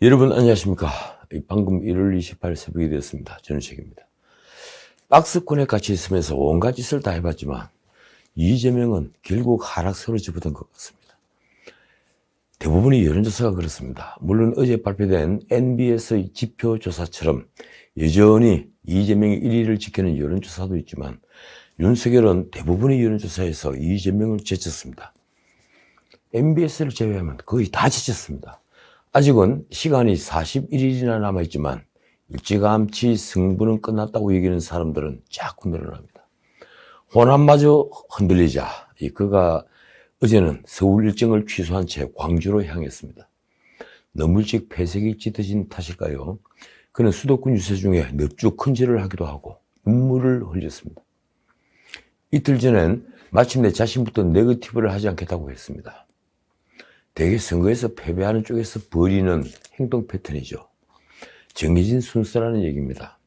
여러분 안녕하십니까. 방금 1월 28일 새벽이 되었습니다. 저는 책입니다. 박스권에 같이 있으면서 온갖 짓을 다 해봤지만 이재명은 결국 하락세로 접어든 것 같습니다. 대부분의 여론조사가 그렇습니다. 물론 어제 발표된 NBS의 지표조사처럼 여전히 이재명이 1위를 지키는 여론조사도 있지만 윤석열은 대부분의 여론조사에서 이재명을 제쳤습니다. MBS를 제외하면 거의 다 지쳤습니다. 아직은 시간이 41일이나 남아있지만 일찌감치 승부는 끝났다고 여기는 사람들은 자꾸 늘어납니다. 호남마저 흔들리자 이 그가 어제는 서울 일정을 취소한 채 광주로 향했습니다. 일찍 폐색이 짙어진 탓일까요? 그는 수도권 유세 중에 넙죽 큰절을 하기도 하고 눈물을 흘렸습니다. 이틀 전엔 마침내 자신부터 네거티브를 하지 않겠다고 했습니다. 대개 선거에서 패배하는 쪽에서 벌이는 행동 패턴이죠. 정해진 순서라는 얘기입니다.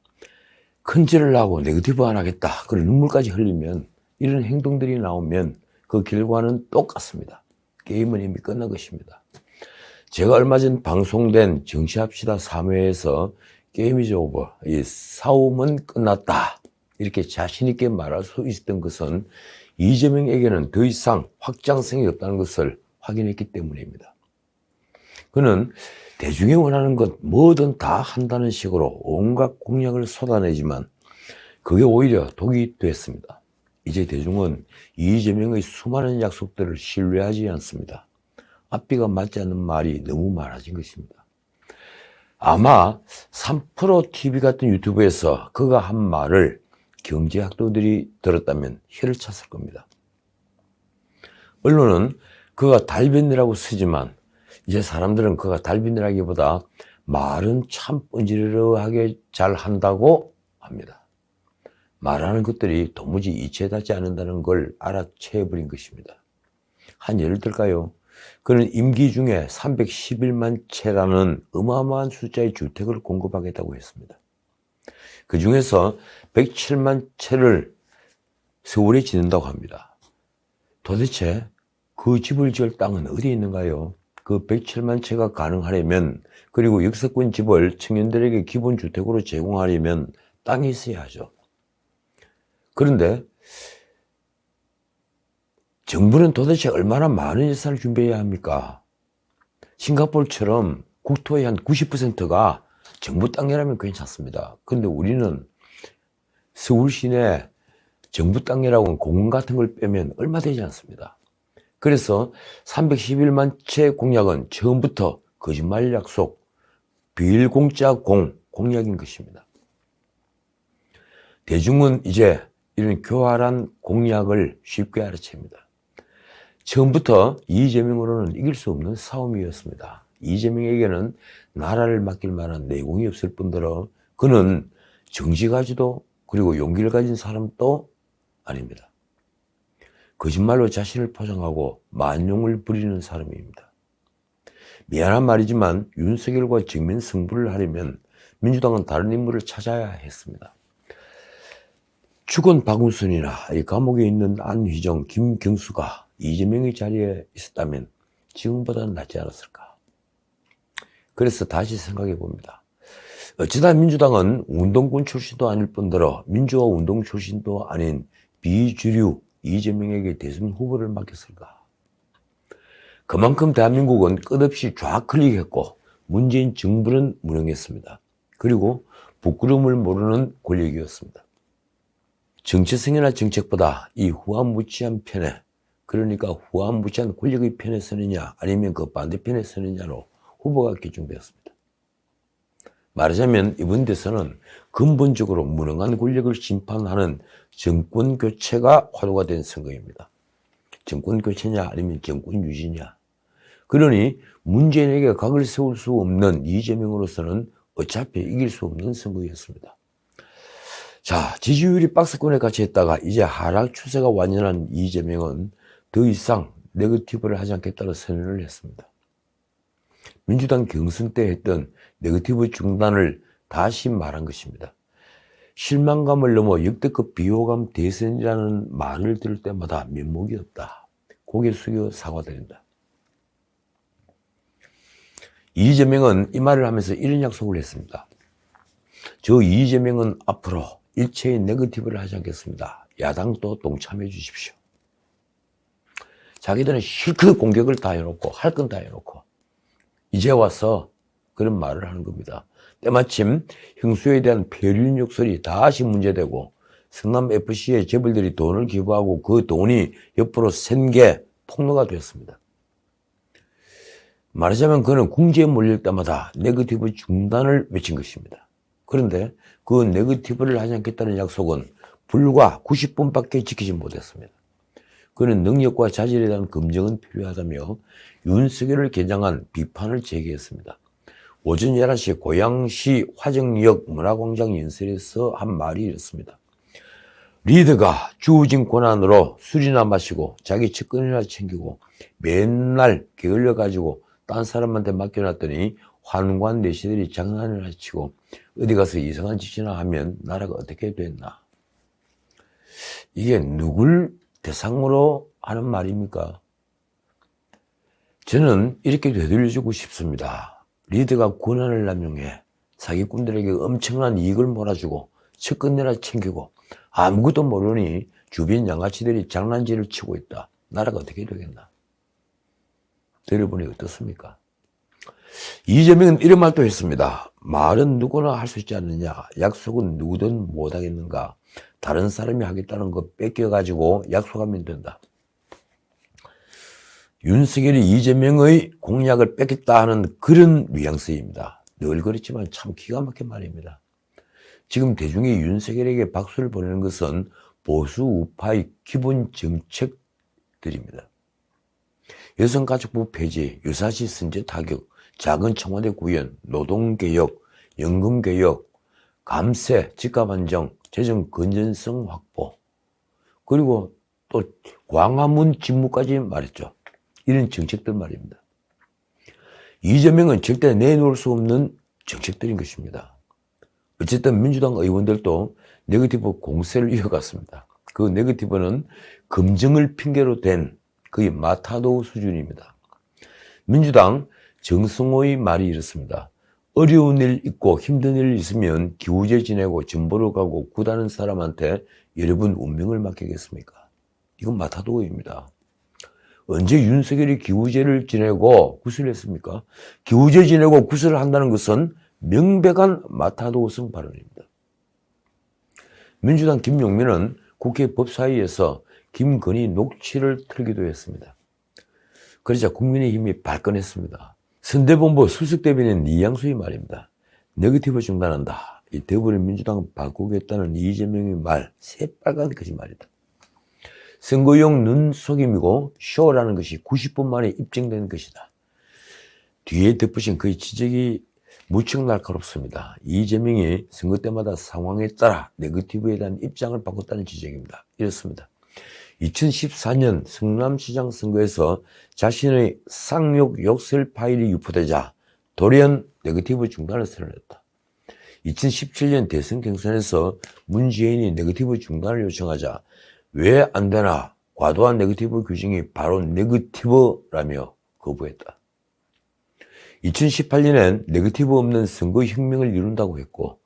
큰절을 하고 네거티브 안 하겠다. 그리고 눈물까지 흘리면 이런 행동들이 나오면 그 결과는 똑같습니다. 게임은 이미 끝난 것입니다. 제가 얼마 전 방송된 정치합시다 3회에서 게임이즈 오버, 이 싸움은 끝났다. 이렇게 자신있게 말할 수 있었던 것은 이재명에게는 더 이상 확장성이 없다는 것을 확인했기 때문입니다. 그는 대중이 원하는 것 뭐든 다 한다는 식으로 온갖 공약을 쏟아내지만 그게 오히려 독이 됐습니다. 이제 대중은 이재명의 수많은 약속들을 신뢰하지 않습니다. 앞뒤가 맞지 않는 말이 너무 많아진 것입니다. 아마 3프로 TV 같은 유튜브에서 그가 한 말을 경제학도들이 들었다면 혀를 찼을 겁니다. 언론은 그가 달변이라고 쓰지만 이제 사람들은 그가 달변이라기보다 말은 참 뻔지르르하게 잘 한다고 합니다. 말하는 것들이 도무지 이치해닿지 않는다는 걸 알아채버린 것입니다. 한 예를 들까요? 그는 임기 중에 311만 채라는 어마어마한 숫자의 주택을 공급하겠다고 했습니다. 그 중에서 107만 채를 서울에 짓는다고 합니다. 도대체 그 집을 지을 땅은 어디에 있는가요? 그 107만 채가 가능하려면 그리고 역세권 집을 청년들에게 기본 주택으로 제공하려면 땅이 있어야 하죠. 그런데 정부는 도대체 얼마나 많은 예산을 준비해야 합니까? 싱가포르처럼 국토의 한 90%가 정부 땅이라면 괜찮습니다. 그런데 우리는 서울 시내 정부 땅이라고는 공원 같은 걸 빼면 얼마 되지 않습니다. 그래서 311만 채 공약은 처음부터 거짓말 약속, 비일공짜 공, 공약인 것입니다. 대중은 이제 이런 교활한 공약을 쉽게 알아챕니다. 처음부터 이재명으로는 이길 수 없는 싸움이었습니다. 이재명에게는 나라를 맡길 만한 내공이 없을 뿐더러 그는 정지 가지도 그리고 용기를 가진 사람도 아닙니다. 거짓말로 자신을 포장하고 만용을 부리는 사람입니다. 미안한 말이지만 윤석열과 정면 승부를 하려면 민주당은 다른 인물을 찾아야 했습니다. 죽은 박운순이나 이 감옥에 있는 안휘정, 김경수가 이재명의 자리에 있었다면 지금보다는 낫지 않았을까. 그래서 다시 생각해 봅니다. 어쩌다 민주당은 운동권 출신도 아닐 뿐더러 민주화 운동 출신도 아닌 비주류 이재명에게 대선 후보를 맡겼을까? 그만큼 대한민국은 끝없이 좌클릭했고 문재인 정부는 무능했습니다. 그리고 부끄러움을 모르는 권력이었습니다. 정체성이나 정책보다 이 후한무치한 편에 그러니까 후한무치한 권력의 편에 서느냐 아니면 그 반대편에 서느냐로 후보가 결정되었습니다. 말하자면 이번 대선은 근본적으로 무능한 권력을 심판하는 정권 교체가 화두가 된 선거입니다. 정권 교체냐 아니면 정권 유지냐. 그러니 문재인에게 각을 세울 수 없는 이재명으로서는 어차피 이길 수 없는 선거였습니다. 자, 지지율이 박스권에 같이 했다가 이제 하락 추세가 완연한 이재명은 더 이상 네거티브를 하지 않겠다는 선언을 했습니다. 민주당 경선 때 했던 네거티브 중단을 다시 말한 것입니다. 실망감을 넘어 역대급 비호감 대선이라는 말을 들을 때마다 면목이 없다. 고개 숙여 사과드린다. 이재명은 이 말을 하면서 이런 약속을 했습니다. 저 이재명은 앞으로 일체의 네거티브를 하지 않겠습니다. 야당도 동참해 주십시오. 자기들은 실컷 공격을 다 해놓고 할 건 다 해놓고 이제 와서 그런 말을 하는 겁니다. 때마침 형수에 대한 폐륜 욕설이 다시 문제되고 성남 FC의 재벌들이 돈을 기부하고 그 돈이 옆으로 센 게 폭로가 되었습니다. 말하자면 그는 궁지에 몰릴 때마다 네거티브 중단을 외친 것입니다. 그런데 그 네거티브를 하지 않겠다는 약속은 불과 90분밖에 지키지 못했습니다. 그는 능력과 자질에 대한 검증은 필요하다며 윤석열을 개장한 비판을 제기했습니다. 오전 11시 고양시 화정역 문화광장 연설에서 한 말이 이렇습니다. 리더가 주어진 권한으로 술이나 마시고 자기 측근이나 챙기고 맨날 게을러 가지고 딴 사람한테 맡겨놨더니 환관 내시들이 장난을 하치고 어디 가서 이상한 짓이나 하면 나라가 어떻게 됐나. 이게 누굴 대상으로 하는 말입니까? 저는 이렇게 되돌려주고 싶습니다. 리더가 권한을 남용해 사기꾼들에게 엄청난 이익을 몰아주고 측근내나 챙기고 아무것도 모르니 주변 양아치들이 장난질을 치고 있다. 나라가 어떻게 되겠나? 들어보니 어떻습니까? 이재명은 이런 말도 했습니다. 말은 누구나 할 수 있지 않느냐. 약속은 누구든 못하겠는가. 다른 사람이 하겠다는 거 뺏겨가지고 약속하면 된다. 윤석열이 이재명의 공약을 뺏겠다 하는 그런 뉘앙스입니다. 늘 그렇지만 참 기가 막힌 말입니다. 지금 대중이 윤석열에게 박수를 보내는 것은 보수 우파의 기본 정책들입니다. 여성가족부 폐지, 유사시 선제 타격, 작은 청와대 구현, 노동개혁, 연금개혁, 감세, 집값 안정, 재정 건전성 확보, 그리고 또 광화문 직무까지 말했죠. 이런 정책들 말입니다. 이재명은 절대 내놓을 수 없는 정책들인 것입니다. 어쨌든 민주당 의원들도 네거티브 공세를 이어갔습니다. 그 네거티브는 검증을 핑계로 된 거의 마타도 수준입니다. 민주당 정승호의 말이 이렇습니다. 어려운 일 있고 힘든 일 있으면 기우제 지내고 전보로 가고 구다는 사람한테 여러분 운명을 맡기겠습니까? 이건 마타도입니다. 언제 윤석열이 기우제를 지내고 구슬 했습니까? 기우제 지내고 구슬을 한다는 것은 명백한 마타도성 발언입니다. 민주당 김용민은 국회 법사위에서 김건희 녹취를 틀기도 했습니다. 그러자 국민의힘이 발끈했습니다. 선대본부 수석대변인 이양수의 말입니다. 네거티브 중단한다. 이 더불어민주당 바꾸겠다는 이재명의 말, 새빨간 거짓말이다. 선거용 눈속임이고 쇼라는 것이 90분 만에 입증된 것이다. 뒤에 덧붙인 그의 지적이 무척 날카롭습니다. 이재명이 선거 때마다 상황에 따라 네거티브에 대한 입장을 바꿨다는 지적입니다. 이렇습니다. 2014년 성남시장 선거에서 자신의 쌍욕 욕설 파일이 유포되자 돌연 네거티브 중단을 선언했다. 2017년 대선 경선에서 문재인이 네거티브 중단을 요청하자 왜 안 되나 과도한 네거티브 규정이 바로 네거티브라며 거부했다. 2018년엔 네거티브 없는 선거혁명을 이룬다고 했고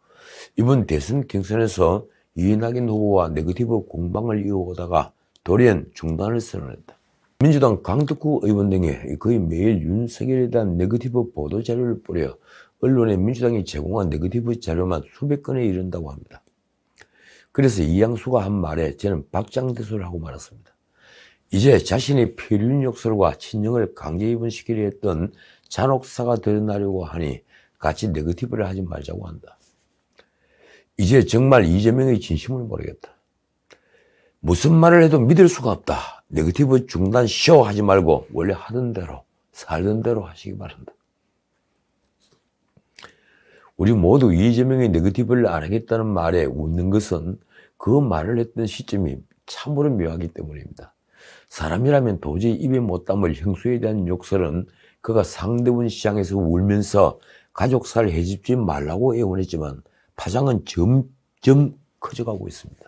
이번 대선 경선에서 이낙연 후보와 네거티브 공방을 이어오다가 돌연 중단을 선언했다. 민주당 강덕구 의원 등이 거의 매일 윤석열에 대한 네거티브 보도 자료를 뿌려 언론에 민주당이 제공한 네거티브 자료만 수백 건에 이른다고 합니다. 그래서 이양수가 한 말에 저는 박장대소를 하고 말았습니다. 이제 자신이 필륜 욕설과 친정을 강제 입원시키려 했던 잔혹사가 드러나려고 하니 같이 네거티브를 하지 말자고 한다. 이제 정말 이재명의 진심을 모르겠다. 무슨 말을 해도 믿을 수가 없다. 네거티브 중단 쇼 하지 말고 원래 하던 대로 살던 대로 하시기 바란다. 우리 모두 이재명의 네거티브를 안 하겠다는 말에 웃는 것은 그 말을 했던 시점이 참으로 묘하기 때문입니다. 사람이라면 도저히 입에 못 담을 형수에 대한 욕설은 그가 상대분 시장에서 울면서 가족살 해집지 말라고 애원했지만 파장은 점점 커져가고 있습니다.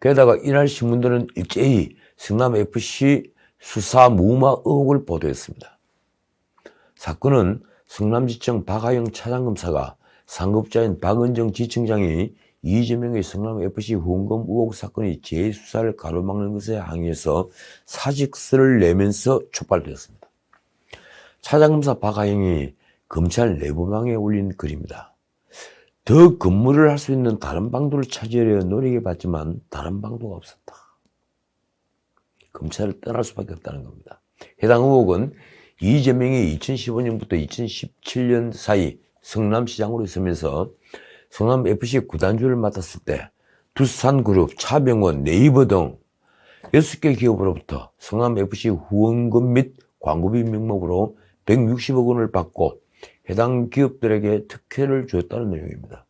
게다가 이날 신문들은 일제히 성남FC 수사 무마 의혹을 보도했습니다. 사건은 성남지청 박하영 차장검사가 상급자인 박은정 지청장이 이재명의 성남FC 후원금 의혹 사건이 재수사를 가로막는 것에 항의해서 사직서를 내면서 촉발되었습니다. 차장검사 박하영이 검찰 내부망에 올린 글입니다. 더 근무를 할 수 있는 다른 방도를 찾으려 노력해봤지만 다른 방도가 없었다. 검찰을 떠날 수밖에 없다는 겁니다. 해당 의혹은 이재명이 2015년부터 2017년 사이 성남시장으로 있으면서 성남FC 구단주를 맡았을 때 두산그룹, 차병원, 네이버 등 6개 기업으로부터 성남FC 후원금 및 광고비 명목으로 160억 원을 받고 해당 기업들에게 특혜를 주었다는 내용입니다.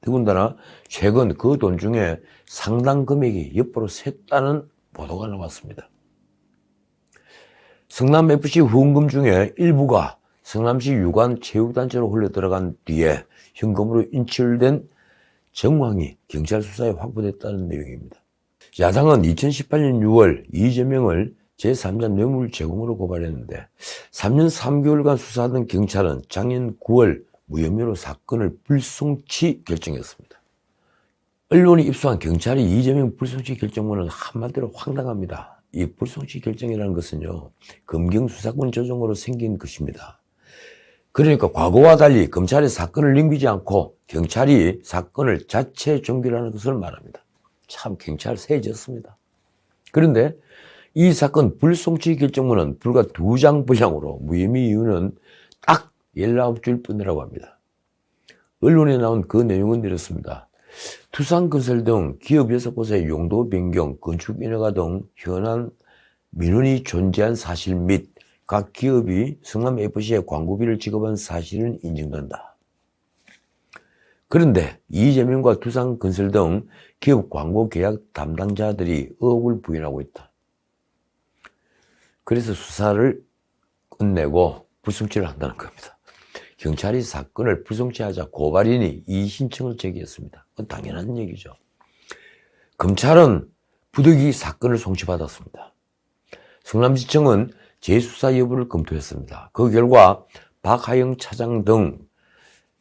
더군다나 최근 그 돈 중에 상당 금액이 옆으로 샜다는 보도가 나왔습니다. 성남FC 후원금 중에 일부가 성남시 유관 체육단체로 흘러 들어간 뒤에 현금으로 인출된 정황이 경찰 수사에 확보됐다는 내용입니다. 야당은 2018년 6월 이재명을 제3자 뇌물 제공으로 고발했는데 3년 3개월간 수사하던 경찰은 작년 9월 무혐의로 사건을 불송치 결정했습니다. 언론이 입수한 경찰이 이재명 불송치 결정문은 한마디로 황당합니다. 이 불송치 결정이라는 것은요, 검경 수사권 조정으로 생긴 것입니다. 그러니까 과거와 달리 검찰이 사건을 넘기지 않고 경찰이 사건을 자체 종결하는 것을 말합니다. 참 경찰 세졌습니다. 그런데 이 사건 불송치 결정문은 불과 두 장 분량으로 무혐의 이유는 딱 19줄 뿐이라고 합니다. 언론에 나온 그 내용은 이렇습니다. 투상건설 등 기업 6곳의 용도 변경, 건축 인허가 등 현안 민원이 존재한 사실 및 각 기업이 성남FC에 광고비를 지급한 사실은 인정된다. 그런데 이재명과 두산건설 등 기업 광고 계약 담당자들이 의혹을 부인하고 있다. 그래서 수사를 끝내고 불송치를 한다는 겁니다. 경찰이 사건을 불송치하자 고발인이 이 신청을 제기했습니다. 그건 당연한 얘기죠. 검찰은 부득이 사건을 송치받았습니다. 성남시청은 재수사 여부를 검토했습니다. 그 결과 박하영 차장 등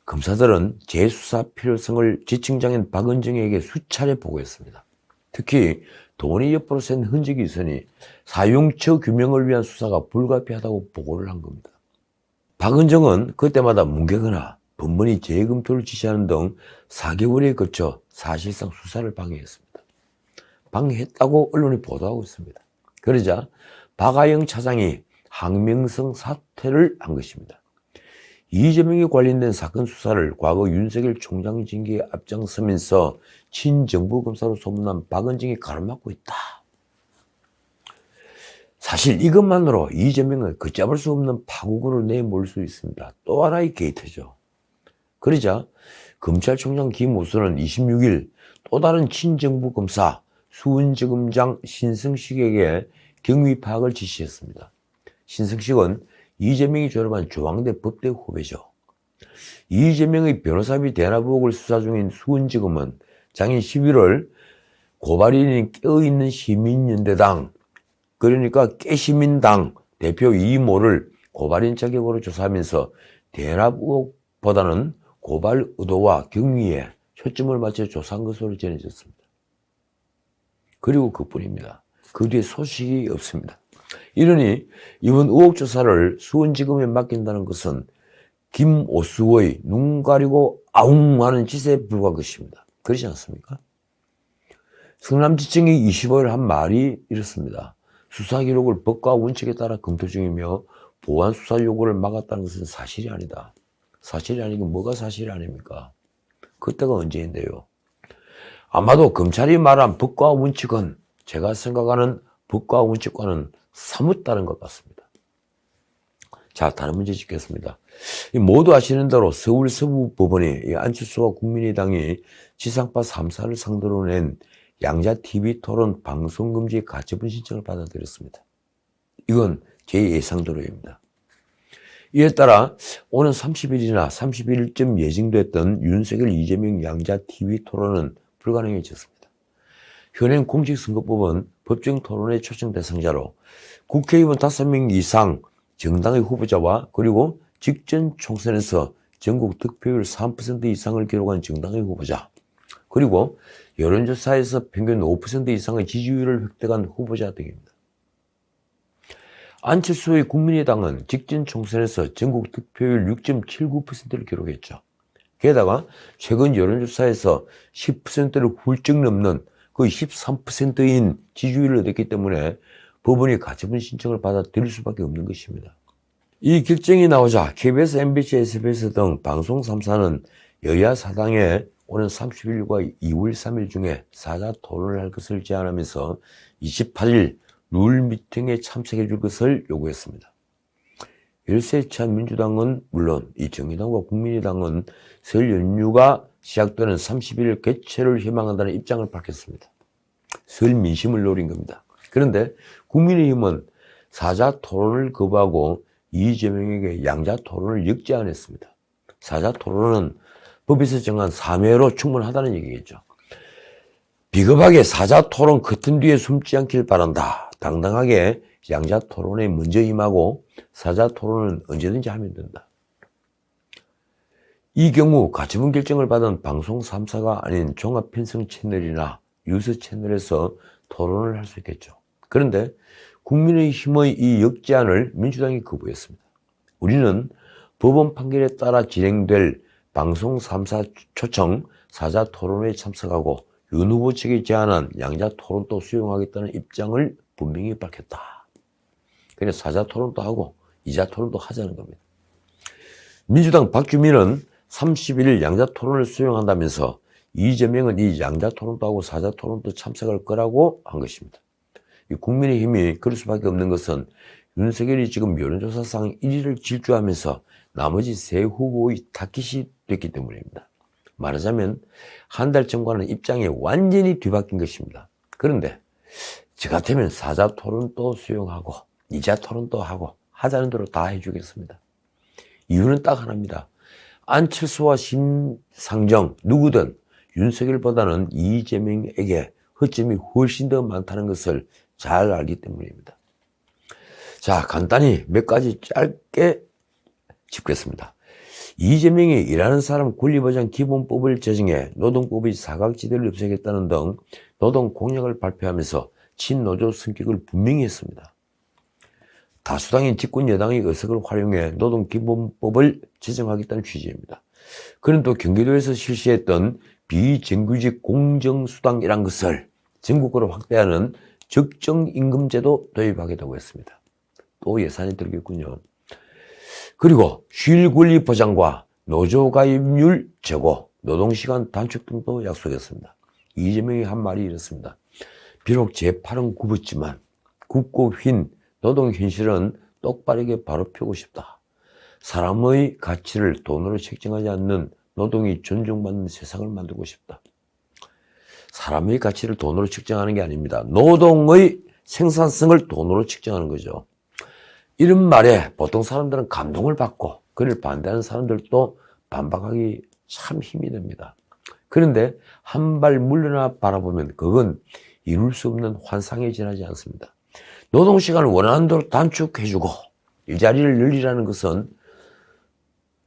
검사들은 재수사 필요성을 지청장인 박은정에게 수차례 보고했습니다. 특히 돈이 옆으로 샌 흔적이 있으니 사용처 규명을 위한 수사가 불가피하다고 보고를 한 겁니다. 박은정은 그때마다 뭉개거나 번번이 재검토를 지시하는 등 4개월에 걸쳐 사실상 수사를 방해했습니다. 방해했다고 언론이 보도하고 있습니다. 그러자 박아영 차장이 항명성 사퇴를 한 것입니다. 이재명에 관련된 사건 수사를 과거 윤석열 총장 징계에 앞장서면서 친정부 검사로 소문난 박은정이 가로막고 있다. 사실 이것만으로 이재명을 걷잡을 수 없는 파국으로 내몰 수 있습니다. 또 하나의 게이트죠. 그러자 검찰총장 김우수는 26일 또 다른 친정부 검사 수은지검장 신승식에게 경위 파악을 지시했습니다. 신승식은 이재명이 졸업한 조항대 법대 후배죠. 이재명의 변호사비 대납 의혹을 수사 중인 수은지검은 작년 11월 고발인이 깨어있는 시민연대당 그러니까 깨시민당 대표 이모를 고발인 자격으로 조사하면서 대납 의혹보다는 고발 의도와 경위에 초점을 맞춰 조사한 것으로 전해졌습니다. 그리고 그뿐입니다. 그 뒤에 소식이 없습니다. 이러니 이번 의혹 조사를 수원지검에 맡긴다는 것은 김오수의 눈 가리고 아웅 하는 짓에 불과한 것입니다. 그렇지 않습니까? 성남지청이 25일 한 말이 이렇습니다. 수사 기록을 법과 원칙에 따라 검토 중이며 보안 수사 요구를 막았다는 것은 사실이 아니다. 사실이 아니고 뭐가 사실이 아닙니까? 그때가 언제인데요? 아마도 검찰이 말한 법과 원칙은 제가 생각하는 법과 원칙과는 사뭇 다른 것 같습니다. 자, 다른 문제 짓겠습니다. 모두 아시는 대로 서울 서부법원이 안철수와 국민의당이 지상파 3사를 상대로 낸 양자 TV 토론 방송 금지 가처분 신청을 받아들였습니다. 이건 제 예상대로입니다. 이에 따라 오는 30일이나 31일쯤 예정됐던 윤석열 이재명 양자 TV 토론은 불가능해졌습니다. 현행 공직선거법은 법정 토론의 초청 대상자로 국회의원 5명 이상 정당의 후보자와 그리고 직전 총선에서 전국 득표율 3% 이상을 기록한 정당의 후보자, 그리고 여론조사에서 평균 5% 이상의 지지율을 획득한 후보자 등입니다. 안철수의 국민의당은 직전 총선에서 전국 득표율 6.79%를 기록했죠. 게다가 최근 여론조사에서 10%를 훌쩍 넘는 거의 13%인 지지율을 얻었기 때문에 법원이 가처분 신청을 받아들일 수밖에 없는 것입니다. 이 결정이 나오자 KBS, MBC, SBS 등 방송 3사는 여야 사당에 오는 30일과 2월 3일 중에 사자 토론을 할 것을 제안하면서 28일 룰 미팅에 참석해 줄 것을 요구했습니다. 열세 취한 민주당은 물론 이 정의당과 국민의당은 설 연휴가 시작되는 31일 개최를 희망한다는 입장을 밝혔습니다. 설 민심을 노린 겁니다. 그런데 국민의힘은 사자 토론을 거부하고 이재명에게 양자 토론을 역제안했습니다. 사자 토론은 법에서 정한 3회로 충분하다는 얘기겠죠. 비겁하게 사자 토론 커튼 뒤에 숨지 않길 바란다. 당당하게 양자 토론에 먼저 임하고 사자 토론은 언제든지 하면 된다. 이 경우 가처분 결정을 받은 방송 3사가 아닌 종합편성 채널이나 유스 채널에서 토론을 할 수 있겠죠. 그런데 국민의힘의 이 역제안을 민주당이 거부했습니다. 우리는 법원 판결에 따라 진행될 방송 3사 초청 사자 토론에 참석하고 윤 후보 측이 제안한 양자 토론도 수용하겠다는 입장을 분명히 밝혔다. 그래서 사자 토론도 하고 이자 토론도 하자는 겁니다. 민주당 박주민은 31일 양자 토론을 수용한다면서 이재명은 이 양자 토론도 하고 사자 토론도 참석할 거라고 한 것입니다. 국민의힘이 그럴 수밖에 없는 것은 윤석열이 지금 여론조사상 1위를 질주하면서 나머지 세 후보의 타깃이 됐기 때문입니다. 말하자면 한 달 전과는 입장이 완전히 뒤바뀐 것입니다. 그런데 저 같으면 사자 토론도 수용하고 이자 토론도 하고 하자는 대로 다 해주겠습니다. 이유는 딱 하나입니다. 안철수와 심상정 누구든 윤석열보다는 이재명에게 허점이 훨씬 더 많다는 것을 잘 알기 때문입니다. 자, 간단히 몇 가지 짧게 짚겠습니다. 이재명이 일하는 사람 권리보장 기본법을 제정해 노동법의 사각지대를 없애겠다는 등 노동 공약을 발표하면서 친노조 성격을 분명히 했습니다. 다수당인 집권 여당의 의석을 활용해 노동기본법을 제정하겠다는 취지입니다. 그는 또 경기도에서 실시했던 비정규직 공정수당이란 것을 전국으로 확대하는 적정임금제도 도입하겠다고 했습니다. 또 예산이 들겠군요. 그리고 쉴 권리 보장과 노조 가입률 제고, 노동시간 단축 등도 약속했습니다. 이재명이 한 말이 이렇습니다. 비록 제8은 굽었지만 굽고 휜 노동 현실은 똑바르게 바로 펴고 싶다. 사람의 가치를 돈으로 책정하지 않는 노동이 존중받는 세상을 만들고 싶다. 사람의 가치를 돈으로 측정하는 게 아닙니다. 노동의 생산성을 돈으로 측정하는 거죠. 이런 말에 보통 사람들은 감동을 받고 그를 반대하는 사람들도 반박하기 참 힘이 됩니다. 그런데 한 발 물러나 바라보면 그건 이룰 수 없는 환상에 지나지 않습니다. 노동시간을 원하는 대로 단축해주고 일자리를 늘리라는 것은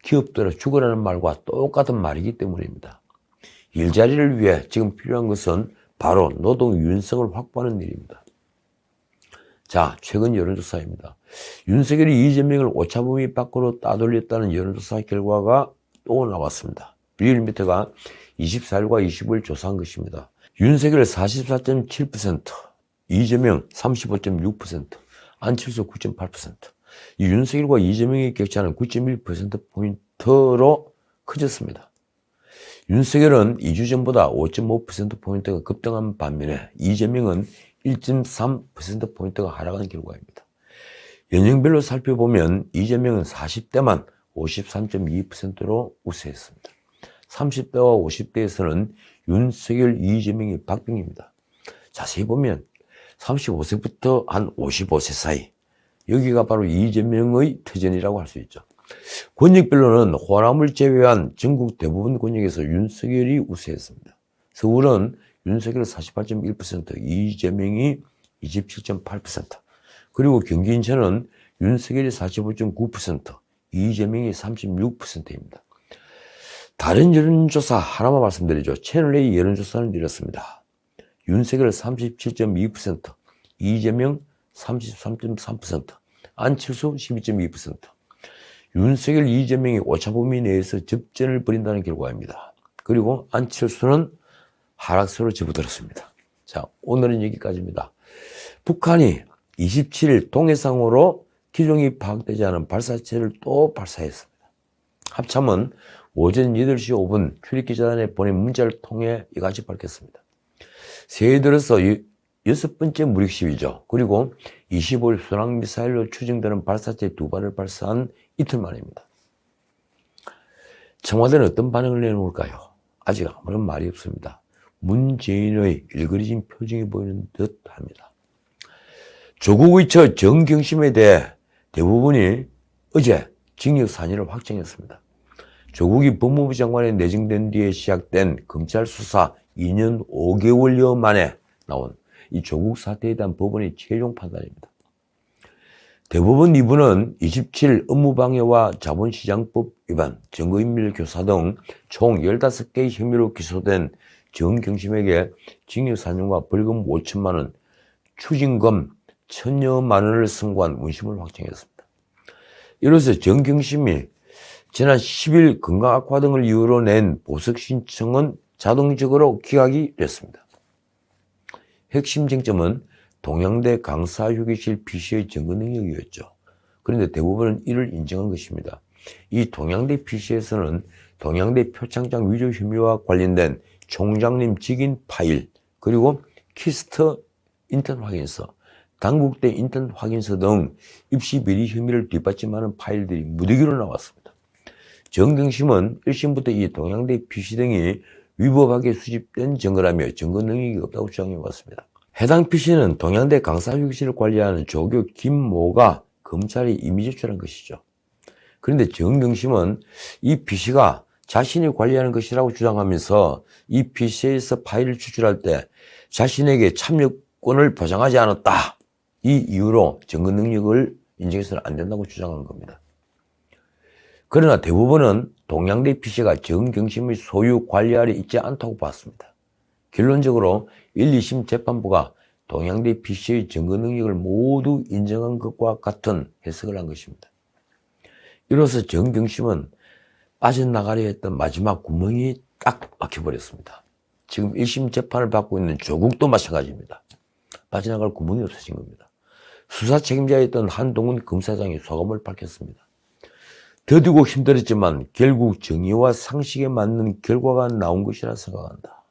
기업들을 죽으라는 말과 똑같은 말이기 때문입니다. 일자리를 위해 지금 필요한 것은 바로 노동 유연성을 확보하는 일입니다. 자, 최근 여론조사입니다. 윤석열이 이재명을 오차범위 밖으로 따돌렸다는 여론조사 결과가 또 나왔습니다. 리얼미터가 24일과 25일 조사한 것입니다. 윤석열 44.7%, 이재명 35.6%, 안철수 9.8%. 이 윤석열과 이재명의 격차는 9.1%포인트로 커졌습니다. 윤석열은 2주 전보다 5.5%포인트가 급등한 반면에 이재명은 1.3%포인트가 하락한 결과입니다. 연령별로 살펴보면 이재명은 40대만 53.2%로 우세했습니다. 30대와 50대에서는 윤석열, 이재명이 박빙입니다. 자세히 보면 35세부터 한 55세 사이 여기가 바로 이재명의 터전이라고 할 수 있죠. 권역별로는 호남을 제외한 전국 대부분 권역에서 윤석열이 우세했습니다. 서울은 윤석열 48.1%, 이재명이 27.8%, 그리고 경기 인천은 윤석열이 45.9%, 이재명이 36%입니다. 다른 여론조사 하나만 말씀드리죠. 채널A 여론조사는 이렇습니다. 윤석열 37.2%, 이재명 33.3%, 안철수 12.2%. 윤석열, 이재명이 오차 범위 내에서 접전을 벌인다는 결과입니다. 그리고 안철수는 하락세로 접어들었습니다. 자, 오늘은 여기까지입니다. 북한이 27일 동해상으로 기종이 파악되지 않은 발사체를 또 발사했습니다. 합참은 오전 8시 5분 출입기자단에 보낸 문자를 통해 이같이 밝혔습니다. 새해 들어서 여섯 번째 무력 시위죠. 그리고 25일 순항미사일로 추정되는 발사체 두 발을 발사한 이틀 만입니다. 청와대는 어떤 반응을 내놓을까요? 아직 아무런 말이 없습니다. 문재인의 일그러진 표정이 보이는 듯 합니다. 조국의 처 정경심에 대해 대부분이 어제 징역 4년을 확정했습니다. 조국이 법무부 장관에 내정된 뒤에 시작된 검찰 수사 2년 5개월여 만에 나온 이 조국 사태에 대한 법원의 최종 판단입니다. 대법원 2부는 27일 업무방해와 자본시장법 위반, 증거인멸 교사 등 총 15개의 혐의로 기소된 정경심에게 징역 4년과 벌금 5천만 원, 추징금 천여만 원을 선고한 원심을 확정했습니다. 이로써 정경심이 지난 10일 건강 악화 등을 이유로 낸 보석 신청은 자동적으로 기각이 됐습니다. 핵심 쟁점은 동양대 강사 휴게실 PC의 증거 능력이었죠. 그런데 대부분은 이를 인정한 것입니다. 이 동양대 PC에서는 동양대 표창장 위조 혐의와 관련된 총장님 직인 파일, 그리고 키스터 인턴 확인서, 당국대 인턴 확인서 등 입시 비리 혐의를 뒷받침하는 파일들이 무더기로 나왔습니다. 정경심은 1심부터 이 동양대 PC 등이 위법하게 수집된 증거라며 증거 능력이 없다고 주장해 왔습니다. 해당 PC는 동양대 강사 휴게실을 관리하는 조교 김모가 검찰에 이미 제출한 것이죠. 그런데 정경심은 이 PC가 자신이 관리하는 것이라고 주장하면서 이 PC에서 파일을 추출할 때 자신에게 참여권을 보장하지 않았다. 이 이유로 증거 능력을 인정해서는 안 된다고 주장한 겁니다. 그러나 대부분은 동양대 PC가 정경심의 소유 관리 아래 있지 않다고 봤습니다. 결론적으로 1, 2심 재판부가 동양대 PC의 증거 능력을 모두 인정한 것과 같은 해석을 한 것입니다. 이로써 정경심은 빠져나가려 했던 마지막 구멍이 딱 막혀버렸습니다. 지금 1심 재판을 받고 있는 조국도 마찬가지입니다. 빠져나갈 구멍이 없어진 겁니다. 수사 책임자였던 한동훈 검사장이 소감을 밝혔습니다. 더디고 힘들었지만 결국 정의와 상식에 맞는 결과가 나온 것이라 생각한다.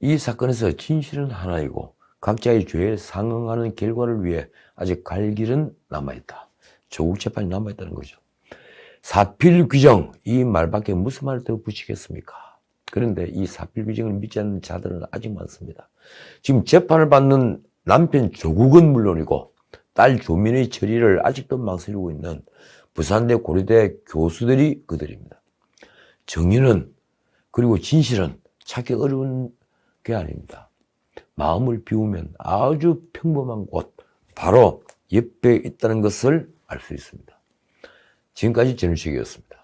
이 사건에서 진실은 하나이고 각자의 죄에 상응하는 결과를 위해 아직 갈 길은 남아있다. 조국 재판이 남아있다는 거죠. 사필 규정 이 말밖에 무슨 말을 더 붙이겠습니까? 그런데 이 사필 규정을 믿지 않는 자들은 아직 많습니다. 지금 재판을 받는 남편 조국은 물론이고 딸 조민의 처리를 아직도 망설이고 있는 부산대 고려대 교수들이 그들입니다. 정의는 그리고 진실은 찾기 어려운 게 아닙니다. 마음을 비우면 아주 평범한 곳, 바로 옆에 있다는 것을 알 수 있습니다. 지금까지 전우식이었습니다.